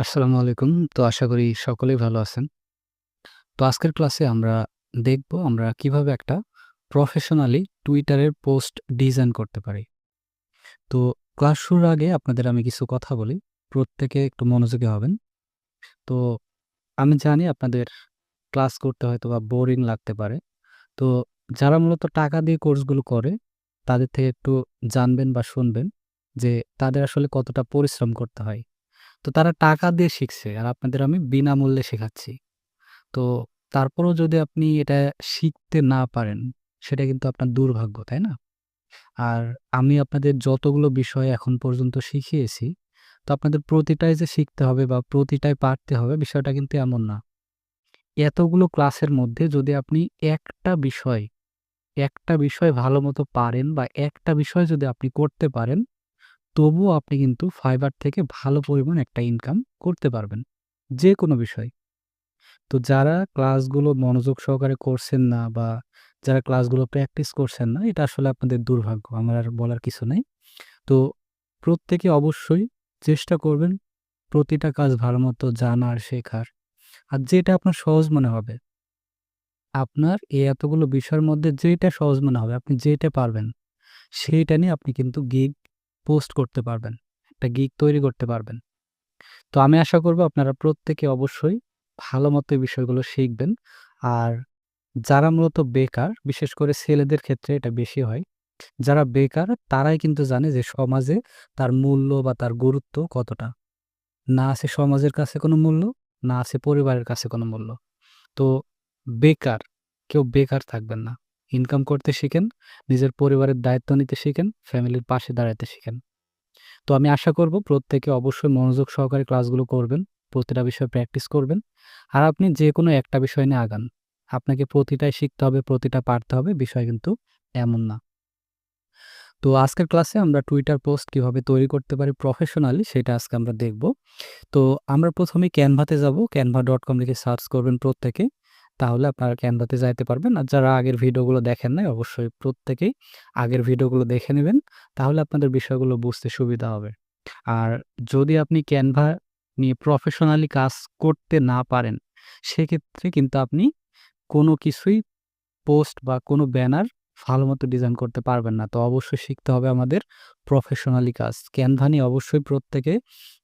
আসসালামু আলাইকুম। তো আশা করি সকলেই ভালো আছেন। তো আজকের ক্লাসে আমরা দেখব আমরা কীভাবে একটা প্রফেশনালি টুইটারের পোস্ট ডিজাইন করতে পারি। তো ক্লাস শুরুর আগে আপনাদের আমি কিছু কথা বলি। প্রত্যেকে একটু মনোযোগী হবেন। তো আমি জানি আপনাদের ক্লাস করতে হয়তো বা বোরিং লাগতে পারে। তো যারা মূলত টাকা দিয়ে কোর্সগুলো করে, তাদের থেকে একটু জানবেন বা শুনবেন যে তাদের আসলে কতটা পরিশ্রম করতে হয়। তো তারা টাকা দিয়ে শিখছে আর আপনাদের আমি বিনামূল্যে শেখাচ্ছি। তো তারপরেও যদি আপনি এটা শিখতে না পারেন, সেটা কিন্তু আপনার দুর্ভাগ্য, তাই না? আর আমি আপনাদের যতগুলো বিষয় এখন পর্যন্ত শিখিয়েছি, তো আপনাদের প্রতিটাই যে শিখতে হবে বা প্রতিটাই পারতে হবে বিষয়টা কিন্তু এমন না। এতগুলো ক্লাসের মধ্যে যদি আপনি একটা বিষয়, একটা বিষয় ভালো মতো পারেন বা একটা বিষয় যদি আপনি করতে পারেন, তবুও আপনি কিন্তু ফাইবার থেকে ভালো পরিমাণ একটা ইনকাম করতে পারবেন। যে কোনো বিষয়। তো যারা ক্লাসগুলো মনোযোগ সহকারে করছেন না বা যারা ক্লাসগুলো প্র্যাকটিস করছেন না, এটা আসলে আপনাদের দুর্ভাগ্য। আমার আর বলার কিছু নেই। তো প্রত্যেকে অবশ্যই চেষ্টা করবেন প্রতিটা কাজ ভালো মতো জানার, শেখার। আর যেটা আপনার সহজ মনে হবে আপনার এই এতগুলো বিষয়ের মধ্যে যেটা সহজ মনে হবে, আপনি যেটা পারবেন, সেইটা নিয়ে আপনি কিন্তু গিগ পোস্ট করতে পারবেন। একটা গিক তৈরি করতে পারবেন। তো আমি আশা করব আপনারা প্রত্যেকে অবশ্যই ভালোমতো এই বিষয়গুলো শিখবেন। আর যারা মূলত বেকার, বিশেষ করে ছেলেদের ক্ষেত্রে এটা বেশি হয়। যারা বেকার তারাই কিন্তু জানে যে সমাজে তার মূল্য বা তার গুরুত্ব কতটা। না আছে সমাজের কাছে কোনো মূল্য, না আছে পরিবারের কাছে কোনো মূল্য। তো বেকার, কেউ বেকার থাকবেন না। ইনকাম করতে শিখেন, নিজের পরিবারের দায়িত্ব নিতে শিখেন, ফ্যামিলির পাশে দাঁড়াতে শিখেন। তো আমি আশা করব প্রত্যেকে অবশ্যই মনোযোগ সহকারে ক্লাসগুলো করবেন। প্রতিটা বিষয় প্র্যাকটিস করবেন। আর আপনি যে কোনো একটা বিষয় নিয়ে আগান। আপনাকে প্রতিটাই শিখতে হবে, প্রতিটা পারতে হবে, বিষয় কিন্তু এমন না। তো আজকের ক্লাসে আমরা টুইটার পোস্ট কীভাবে তৈরি করতে পারি প্রফেশনালি সেটা আজকে আমরা দেখব। তো আমরা প্রথমে ক্যানভাতে যাব। ক্যানভা ডট কম লিখে সার্চ করবেন প্রত্যেকে। তাহলে আপনারা ক্যানভাতে যাইতে পারবেন। আর যারা আগের ভিডিওগুলো দেখেন নাই অবশ্যই প্রত্যেকেই আগের ভিডিওগুলো দেখে নেবেন তাহলে আপনাদের বিষয়গুলো বুঝতে সুবিধা হবে। আর যদি আপনি ক্যানভা নিয়ে প্রফেশনালি কাজ করতে না পারেন, সেক্ষেত্রে কিন্তু আপনি কোনো কিছুই পোস্ট বা কোনো ব্যানার ভালো মতো ডিজাইন করতে পারবেন না। তো অবশ্যই শিখতে হবে আমাদের প্রফেশনালি কাজ। ক্যানভা নিয়ে অবশ্যই প্রত্যেকে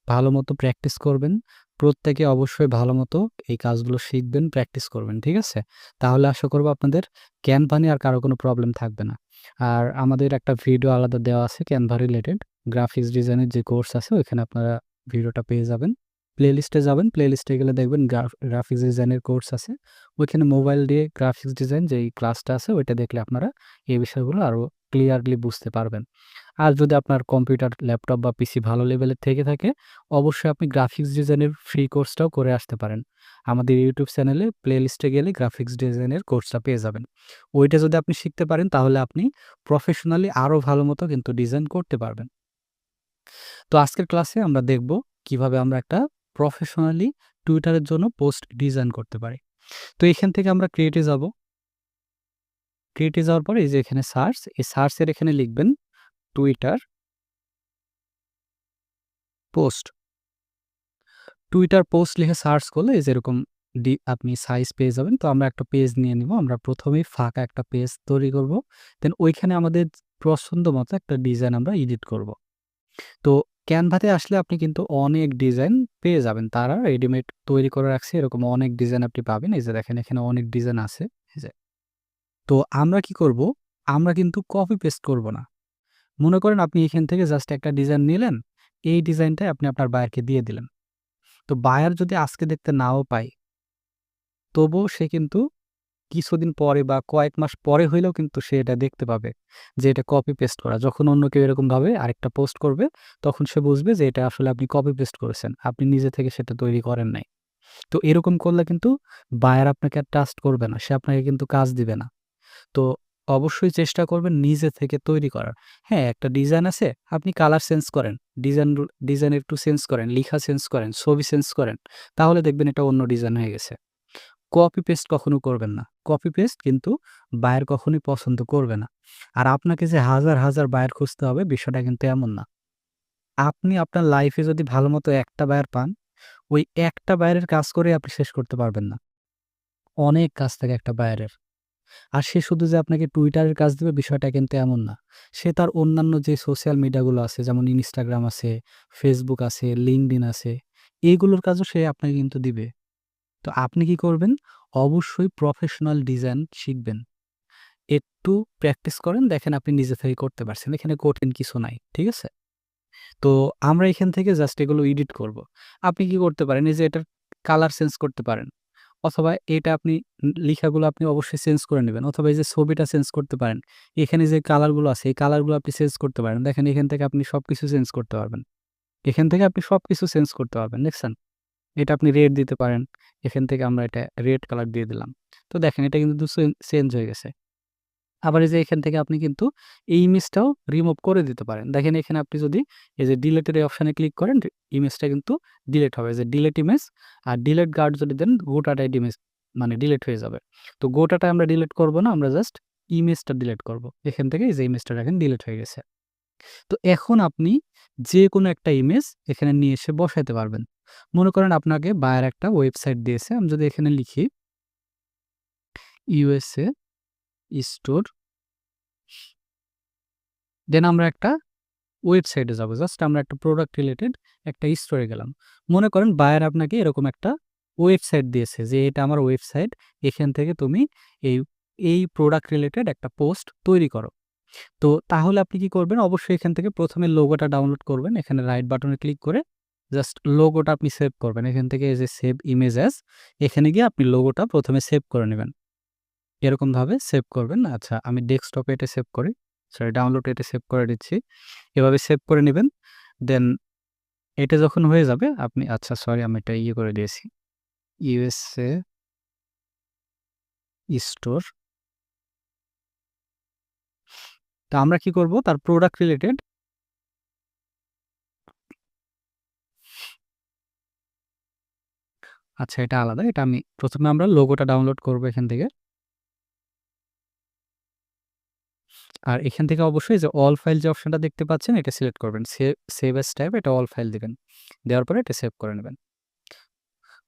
ভালো মতো প্র্যাকটিস করবেন। প্রত্যেকে অবশ্যই ভালো মতো এই কাজগুলো শিখবেন, প্র্যাকটিস করবেন। ঠিক আছে? তাহলে আশা করব আপনাদের ক্যানভা নিয়ে আর কারও কোনো প্রবলেম থাকবে না। আর আমাদের একটা ভিডিও আলাদা দেওয়া আছে ক্যানভা রিলেটেড। গ্রাফিক্স ডিজাইনের যে কোর্স আছে ওইখানে আপনারা ভিডিওটা পেয়ে যাবেন। প্লেলিস্টে যাবেন, প্লেলিস্টে গেলে দেখবেন গ্রাফ গ্রাফিক্স ডিজাইনের কোর্স আছে। ওইখানে মোবাইল দিয়ে গ্রাফিক্স ডিজাইন যেই ক্লাসটা আছে ওইটা দেখলে আপনারা এই বিষয়গুলো আরও ক্লিয়ারলি বুঝতে পারবেন। আর যদি আপনার কম্পিউটার, ল্যাপটপ বা পিসি ভালো লেভেলের থেকে থাকে, অবশ্যই আপনি গ্রাফিক্স ডিজাইনের ফ্রি কোর্সটাও করে আসতে পারেন। আমাদের ইউটিউব চ্যানেলে প্লেলিস্টে গেলে গ্রাফিক্স ডিজাইনের কোর্সটা পেয়ে যাবেন। ওইটা যদি আপনি শিখতে পারেন তাহলে আপনি প্রফেশনালি আরও ভালো মতো কিন্তু ডিজাইন করতে পারবেন। তো আজকের ক্লাসে আমরা দেখব কীভাবে আমরা একটা প্রফেশনালি টুইটারের জন্য পোস্ট ডিজাইন করতে পারি। তো এখান থেকে আমরা ক্রিয়েটে যাব। ক্রিয়েটে যাওয়ার পরে এই যে এখানে সার্চ, এই সার্চের এখানে লিখবেন টুইটার পোস্ট। টুইটার পোস্ট লিখে সার্চ করলে এই যে এরকম ডি আপনি সাইজ পেয়ে যাবেন। তো আমরা একটা পেজ নিয়ে নিব। আমরা প্রথমেই ফাঁকা একটা পেজ তৈরি করব। দেন ওইখানে আমাদের পছন্দ মতো একটা ডিজাইন আমরা এডিট করব। তো ক্যানভাতে আসলে আপনি কিন্তু অনেক ডিজাইন পেয়ে যাবেন। তারা রেডিমেড তৈরি করে রাখছে এরকম অনেক ডিজাইন আপনি পাবেন। এই যে দেখেন এখানে অনেক ডিজাইন আছে। এই যে। তো আমরা কি করব? আমরা কিন্তু কপি পেস্ট করব না। মনে করেন আপনি এখান থেকে জাস্ট একটা ডিজাইন নিলেন। এই ডিজাইনটাই আপনি আপনার বায়ারকে দিয়ে দিলেন। তো বায়ার যদি আজকে দেখতে নাও পায়, তবুও সে কিন্তু কিছুদিন পরে বা কয়েক মাস পরে হইলেও কিন্তু সে এটা দেখতে পাবে যে এটা কপি পেস্ট করা। যখন অন্য কেউ এরকমভাবে আরেকটা পোস্ট করবে, তখন সে বুঝবে যে এটা আসলে আপনি কপি পেস্ট করেছেন। আপনি নিজে থেকে সেটা তৈরি করেন নাই। তো এরকম করলে কিন্তু বায়ার আপনাকে আর ট্রাস্ট করবে না। সে আপনাকে কিন্তু কাজ দিবে না। তো অবশ্যই চেষ্টা করবেন নিজে থেকে তৈরি করার। হ্যাঁ, একটা ডিজাইন আছে, আপনি কালার চেঞ্জ করেন, ডিজাইন ডিজাইন একটু চেঞ্জ করেন, লিখা চেঞ্জ করেন, ছবি চেঞ্জ করেন। তাহলে দেখবেন এটা অন্য ডিজাইন হয়ে গেছে। কপি পেস্ট কখনো করবেন না। কপি পেস্ট কিন্তু বায়ের কখনোই পছন্দ করবে না। আর আপনাকে যে হাজার, হাজার বায়ের খুঁজতে হবে বিষয়টা কিন্তু এমন না। আপনি আপনার লাইফে যদি ভালো মতো একটা বায়ার পান, ওই একটা বায়ারের কাজ করে আপনি শেষ করতে পারবেন না। অনেক কাজ থাকে একটা বায়ারের। আর সে শুধু যে আপনাকে টুইটারের কাজ দিবে বিষয়টা কিন্তু এমন না। সে তার অন্যান্য যে সোশ্যাল মিডিয়াগুলো আছে যেমন ইনস্টাগ্রাম আছে, ফেসবুক আছে, লিঙ্কডইন আছে, এগুলোর কাজও সে আপনাকে কিন্তু দিবে। তো আপনি কি করবেন? অবশ্যই প্রফেশনাল ডিজাইন শিখবেন। একটু প্র্যাকটিস করেন দেখেন আপনি নিজে থেকে করতে পারছেন। এখানে কঠিন কিছু নাই। ঠিক আছে? তো আমরা এখান থেকে জাস্ট এগুলো এডিট করব। আপনি কি করতে পারেন? এই যে এটার কালার চেঞ্জ করতে পারেন। অথবা এটা আপনি লেখাগুলো আপনি অবশ্যই চেঞ্জ করে নেবেন অথবা এই যে ছবিটা চেঞ্জ করতে পারেন। এখানে যে কালারগুলো আছে, এই কালারগুলো আপনি চেঞ্জ করতে পারেন। দেখেন এখান থেকে আপনি সব কিছু চেঞ্জ করতে পারবেন। এখান থেকে আপনি সব কিছু চেঞ্জ করতে পারবেন। দেখছেন? এটা আপনি রেড দিতে পারেন। এখান থেকে আমরা এটা রেড কালার দিয়ে দিলাম। তো দেখেন এটা কিন্তু দুশো চেঞ্জ হয়ে গেছে। আবার এই যে এখান থেকে আপনি কিন্তু এই ইমেজটাও রিমুভ করে দিতে পারেন। দেখেন এখানে আপনি যদি এই যে ডিলেটের এই অপশনে ক্লিক করেন ইমেজটা কিন্তু ডিলেট হবে। যে ডিলেট ইমেজ আর ডিলেট গার্ড যদি দেন গোটাটাই ইমেজ মানে ডিলেট হয়ে যাবে। তো গোটাটা আমরা ডিলেট করব না। আমরা জাস্ট ইমেজটা ডিলেট করব। এখান থেকে এই যে ইমেজটা দেখেন ডিলেট হয়ে গেছে। তো এখন আপনি যেকোনো একটা ইমেজ এখানে নিয়ে এসে বসাইতে পারবেন। মনে করেন আপনাকে বায়ার একটা ওয়েবসাইট দিয়েছে। আমি যদি এখানে লিখি ইউএসএ স্টোর দেন আমরা একটা ওয়েবসাইটে যাব। জাস্ট আমরা একটা প্রোডাক্ট রিলেটেড একটা স্টোরে গেলাম। মনে করেন বায়ার আপনাকে এরকম একটা ওয়েবসাইট দিয়েছে যে এটা আমার ওয়েবসাইট। এখান থেকে তুমি এই, এই প্রোডাক্ট রিলেটেড একটা পোস্ট তৈরি করো। তো তাহলে আপনি কি করবেন? অবশ্যই এখান থেকে ১ম এ লোগোটা ডাউনলোড করবেন। এখানে রাইট বাটনে ক্লিক করে জাস্ট লোগোটা আপনি সেভ করবেন। এখান থেকে যে সেভ ইমেজ অ্যাজ এখানে গিয়ে আপনি লোগোটা ১ম এ সেভ করে নিবেন। এরকমভাবে সেভ করবেন। আচ্ছা আমি ডেস্কটপে এটা সেভ করি। সরি ডাউনলোড এটা সেভ করে দিচ্ছি। এভাবে সেভ করে নেবেন দেন এটা যখন হয়ে যাবে, আপনি আচ্ছা সরি আমি এটা ইয়ে করে দিয়েছি। ইউএসএ স্টোর তো আমরা কি করব? তার প্রোডাক্ট রিলেটেড আচ্ছা এটা আলাদা। এটা আমি প্রথমে আমরা লোগোটা ডাউনলোড করব এখান থেকে। আর এখান থেকে অবশ্যই যে অল ফাইল যে অপশনটা দেখতে পাচ্ছেন, এটা সিলেক্ট করবেন। সেভ অ্যাজ টাইপ এটা অল ফাইল দিবেন। দেওয়ার পরে এটা সেভ করে নেবেন।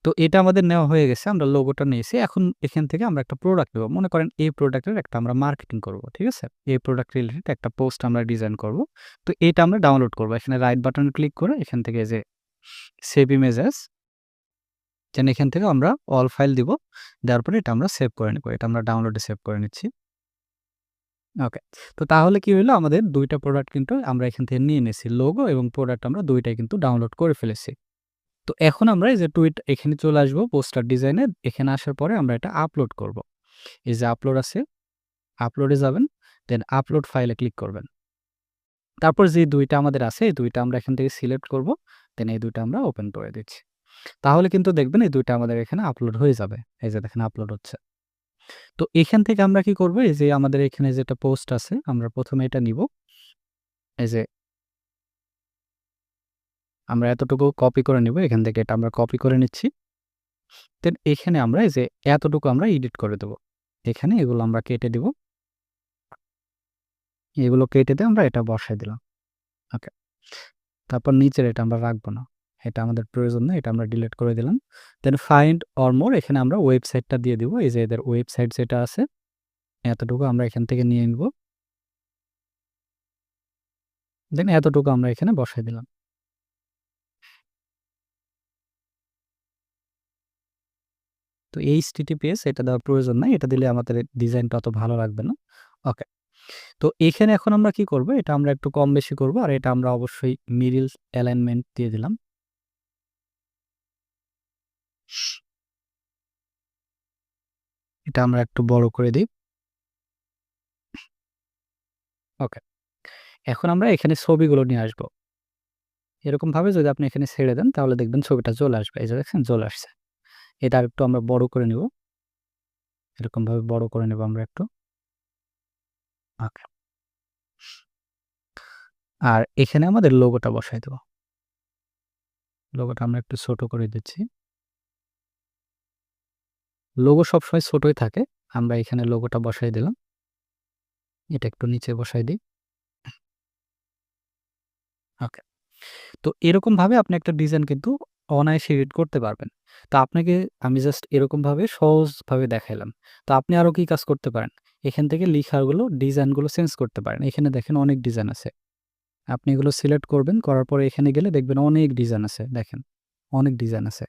তো এটা আমাদের নেওয়া হয়ে গেছে। আমরা লোগোটা নিয়েছি। এখন এখান থেকে আমরা একটা প্রোডাক্ট নেব। মনে করেন এই প্রোডাক্টের একটা আমরা মার্কেটিং করব। ঠিক আছে? এই প্রোডাক্ট রিলেটেড একটা পোস্ট আমরা ডিজাইন করব। তো এটা আমরা ডাউনলোড করব। এখানে রাইট বাটনে ক্লিক করে এখান থেকে যে সেভ ইমেজ অ্যাজ দেন এখান থেকে আমরা অল ফাইল দিব। দেওয়ার পরে এটা আমরা সেভ করে নিব। এটা আমরা ডাউনলোডে সেভ করে নিচ্ছি। ওকে। তো তাহলে কি হইল? আমাদের দুইটা প্রোডাক্ট কিন্তু আমরা এখান থেকে নিয়ে নিয়েছি। লোগো এবং প্রোডাক্ট আমরা দুইটাই কিন্তু ডাউনলোড করে ফেলেছি। তো এখন আমরা এই যে টুইট এখানে চলে আসব পোস্টার ডিজাইনে। এখানে আসার পরে আমরা এটা আপলোড করব। এই যে আপলোড আছে, আপলোডে যাবেন। দেন আপলোড ফাইলে ক্লিক করবেন। তারপর যে দুইটা আমাদের আছে এই দুইটা আমরা এখান থেকে সিলেক্ট করব। দেন এই দুইটা আমরা ওপেন করে দিচ্ছি। তাহলে কিন্তু দেখবেন এই দুইটা আমাদের এখানে আপলোড হয়ে যাবে। এই যে দেখেন আপলোড হচ্ছে। তো এখান থেকে আমরা কি করব? এই যে আমাদের এখানে যেটা পোস্ট আছে, আমরা ১ম এ এটা নিব। এই যে আমরা এতটুকু কপি করে নিব। এখান থেকে এটা আমরা কপি করে নিচ্ছি। দেন এখানে আমরা এই যে এতটুকু আমরা এডিট করে দেব। এখানে এগুলো আমরা কেটে দিব। এগুলো কেটে দিয়ে আমরা এটা বসায় দিলাম। ওকে। তারপর নিচের এটা আমরা রাখব না। এটা আমাদের প্রয়োজন না। এটা আমরা ডিলিট করে দিলাম। দেন ফাইন্ড অর মোর এখানে আমরা ওয়েবসাইটটা দিয়ে দিব। এই যে এদের ওয়েবসাইট যেটা আছে, এতটুকু আমরা এখান থেকে নিয়ে নিব। দেন এতটুকু আমরা এখানে বসায় দিলাম। তো এই এইচটিটিপিএস এটা দেওয়ার প্রয়োজন নাই। এটা দিলে আমাদের ডিজাইনটা অত ভালো লাগবে না। ওকে। তো এখানে এখন আমরা কি করব? এটা আমরা একটু কম বেশি করব। আর এটা আমরা অবশ্যই মিডিল অ্যালাইনমেন্ট দিয়ে দিলাম। এটা আমরা একটু বড় করে দিই। ওকে। এখন আমরা এখানে ছবিগুলো নিয়ে আসব। এরকমভাবে যদি আপনি এখানে ছেড়ে দেন, তাহলে দেখবেন ছবিটা চলে আসবে। এই যে দেখছেন, চলে আসছে। এটা আরেকটু আমরা বড় করে নিব। এরকমভাবে বড় করে নেব আমরা একটু। ওকে। আর এখানে আমাদের লোগোটা বসায় দেব। লোগোটা আমরা একটু ছোট করে দিচ্ছি। লোগো সবসময় ছোটোই থাকে। আমরা এখানে লোগোটা বসায় দিলাম। এটা একটু নিচে বসায় দিই। ওকে। তো এরকমভাবে আপনি একটা ডিজাইন কিন্তু অনায়াসে এডিট করতে পারবেন। তো আপনাকে আমি জাস্ট এরকমভাবে সহজভাবে দেখাইলাম। তো আপনি আরও কি কাজ করতে পারেন? এখান থেকে লিখাগুলো ডিজাইনগুলো চেঞ্জ করতে পারেন। এখানে দেখেন অনেক ডিজাইন আছে। আপনি এগুলো সিলেক্ট করবেন, করার পরে এখানে গেলে দেখবেন অনেক ডিজাইন আছে। দেখেন, অনেক ডিজাইন আছে।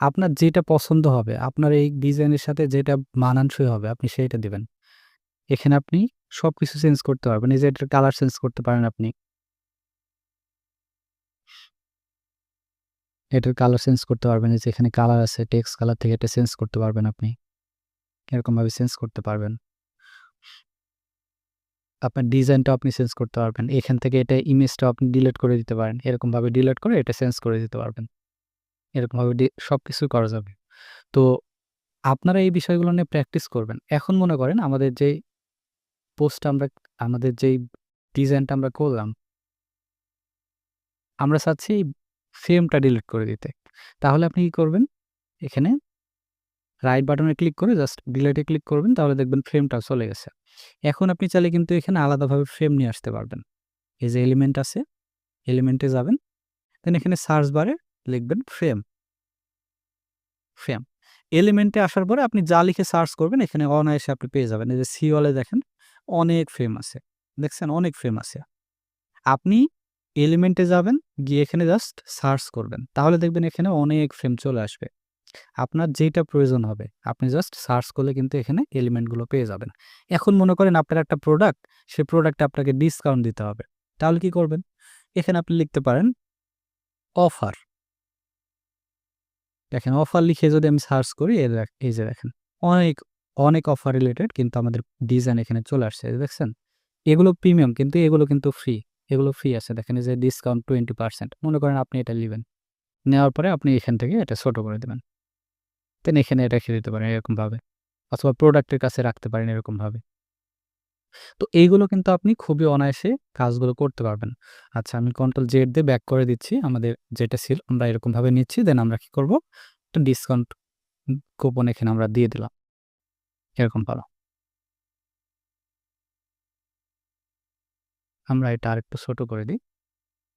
আপনার যেটা পছন্দ হবে, আপনার এই ডিজাইনের সাথে যেটা মানানসই হবে আপনি সেইটা দিবেন। এখানে আপনি সব কিছু চেঞ্জ করতে পারবেন। এই যে এটার কালার চেঞ্জ করতে পারেন আপনি। এটার কালার চেঞ্জ করতে পারবেন। এই যে এখানে কালার আছে, টেক্সট কালার থেকে এটা চেঞ্জ করতে পারবেন আপনি। এরকমভাবে চেঞ্জ করতে পারবেন। আপনার ডিজাইনটাও আপনি চেঞ্জ করতে পারবেন। এখান থেকে এটা ইমেজটাও আপনি ডিলিট করে দিতে পারেন। এরকমভাবে ডিলিট করে এটা চেঞ্জ করে দিতে পারবেন। এরকমভাবে ডি সবকিছু করা যাবে। তো আপনারা এই বিষয়গুলো নিয়ে প্র্যাকটিস করবেন। এখন মনে করেন আমাদের যেই পোস্টটা আমরা আমাদের যেই ডিজাইনটা আমরা করলাম আমরা চাচ্ছি এই ফ্রেমটা ডিলিট করে দিতে। তাহলে আপনি কি করবেন? এখানে রাইট বাটনে ক্লিক করে জাস্ট ডিলিটে ক্লিক করবেন তাহলে দেখবেন ফ্রেমটাও চলে গেছে। এখন আপনি চাইলে কিন্তু এখানে আলাদাভাবে ফ্রেম নিয়ে আসতে পারবেন। এই যে এলিমেন্ট আছে, এলিমেন্টে যাবেন। দেন এখানে সার্চ বারে লিখবেন ফ্রেম। ফ্রেম। এলিমেন্টে আসার পরে আপনি যা লিখে সার্চ করবেন এখানে অনায়াসে আপনি পেয়ে যাবেন। এই যে সিওয়ালে দেখেন অনেক ফ্রেম আছে। দেখছেন অনেক ফ্রেম আছে। আপনি এলিমেন্টে যাবেন, গিয়ে এখানে জাস্ট সার্চ করবেন। তাহলে দেখবেন এখানে অনেক ফ্রেম চলে আসবে। আপনার যেটা প্রয়োজন হবে আপনি জাস্ট সার্চ করলে কিন্তু এখানে এলিমেন্টগুলো পেয়ে যাবেন। এখন মনে করেন আপনার একটা প্রোডাক্ট, সেই প্রোডাক্টে আপনাকে ডিসকাউন্ট দিতে হবে। তাহলে কি করবেন? এখানে আপনি লিখতে পারেন অফার। দেখেন অফার লিখে যদি আমি সার্চ করি এই যে দেখেন অনেক, অনেক অফার রিলেটেড কিন্তু আমাদের ডিজাইন এখানে চলে আসছে। দেখছেন? এগুলো প্রিমিয়াম কিন্তু এগুলো কিন্তু ফ্রি। এগুলো ফ্রি আছে। দেখেন যে ডিসকাউন্ট 20% মনে করেন আপনি এটা নেবেন নেওয়ার পরে আপনি এখান থেকে এটা ছোট করে দেবেন দেন এখানে রেখে দিতে পারেন এরকমভাবে। অথবা প্রোডাক্টের কাছে রাখতে পারেন এরকমভাবে। তো এইগুলো কিন্তু আপনি খুবই অনায়াসে কাজগুলো করতে পারবেন। আচ্ছা আমি কন্ট্রোল জেড দিয়ে ব্যাক করে দিচ্ছি। আমাদের যেটা ছিল আমরা এরকমভাবে নিচ্ছি। দেন আমরা কি করব? একটা ডিসকাউন্ট কুপন এখানে আমরা দিয়ে দিলাম। এরকমভাবে। আমরা এটা আরেকটু ছোট করে দিই।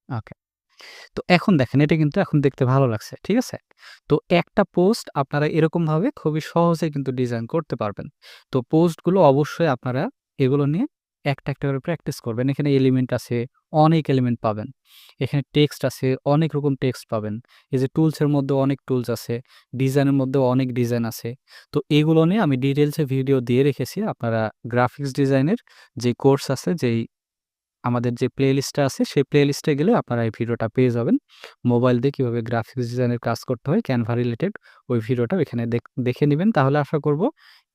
ওকে। তো এখন দেখেন, এটা কিন্তু এখন দেখতে ভালো লাগছে। ঠিক আছে? তো একটা পোস্ট আপনারা এরকমভাবে খুবই সহজে কিন্তু ডিজাইন করতে পারবেন। তো পোস্টগুলো অবশ্যই আপনারা এগুলো নিয়ে একটা, একটা করে প্র্যাকটিস করবেন। এখানে এলিমেন্ট আছে, অনেক এলিমেন্ট পাবেন। এখানে টেক্সট আছে, অনেক রকম টেক্সট পাবেন। এই যে টুলসের মধ্যেও অনেক টুলস আছে, ডিজাইনের মধ্যেও অনেক ডিজাইন আছে। তো এগুলো নিয়ে আমি ডিটেলসে ভিডিও দিয়ে রেখেছি। আপনারা গ্রাফিক্স ডিজাইনের যে কোর্স আছে, যেই আমাদের যে প্লেলিস্টটা আছে সেই প্লেলিস্টে গেলে আপনারা এই ভিডিওটা পেয়ে যাবেন। মোবাইল দিয়ে কীভাবে গ্রাফিক্স ডিজাইনের কাজ করতে হয় ক্যানভা রিলেটেড ওই ভিডিওটা এখানে দেখ নেবেন তাহলে আশা করব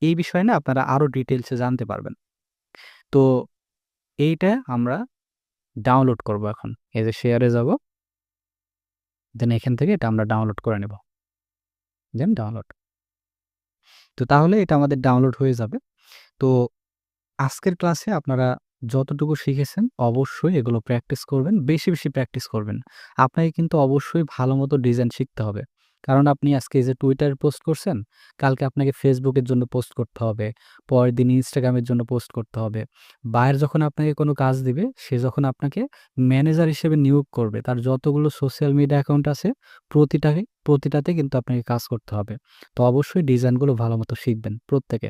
এই বিষয় নিয়ে আপনারা আরও ডিটেলসে জানতে পারবেন। তো এইটা আমরা ডাউনলোড করব এখন। এই যে শেয়ারে যাব। দেন এখান থেকে এটা আমরা ডাউনলোড করে নেব। Then download. তো তাহলে এটা আমাদের ডাউনলোড হয়ে যাবে। তো আজকের ক্লাসে আপনারা যতটুকু শিখেছেন অবশ্যই এগুলো প্র্যাকটিস করবেন। বেশি, বেশি প্র্যাকটিস করবেন। আপনাকে কিন্তু অবশ্যই ভালো মতো ডিজাইন শিখতে হবে। কারণ আপনি আজকে যে টুইটারে পোস্ট করছেন, কালকে আপনাকে ফেসবুকের জন্য পোস্ট করতে হবে। পরের দিন ইনস্টাগ্রামের জন্য পোস্ট করতে হবে। বায়ার যখন আপনাকে কোনো কাজ দিবে, সে যখন আপনাকে ম্যানেজার হিসেবে নিয়োগ করবে, তার যতগুলো সোশ্যাল মিডিয়া অ্যাকাউন্ট আছে প্রতিটাকে প্রতিটাতে কিন্তু আপনাকে কাজ করতে হবে। তো অবশ্যই ডিজাইনগুলো ভালো মতো শিখবেন প্রত্যেকে।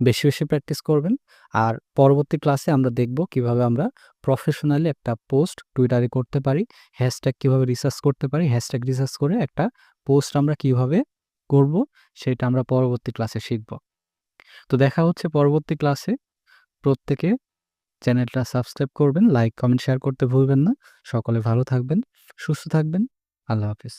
বেশি, বেশি প্র্যাকটিস করবেন। আর পরবর্তী ক্লাসে আমরা দেখব কীভাবে আমরা প্রফেশনালি একটা পোস্ট টুইটারে করতে পারি, হ্যাশট্যাগ কীভাবে রিসার্চ করতে পারি, হ্যাশট্যাগ রিসার্চ করে একটা পোস্ট আমরা কীভাবে করব সেটা আমরা পরবর্তী ক্লাসে শিখব। তো দেখা হচ্ছে পরবর্তী ক্লাসে। প্রত্যেকে চ্যানেলটা সাবস্ক্রাইব করবেন, লাইক, কমেন্ট, শেয়ার করতে ভুলবেন না। সকলে ভালো থাকবেন, সুস্থ থাকবেন। আল্লাহ হাফেজ।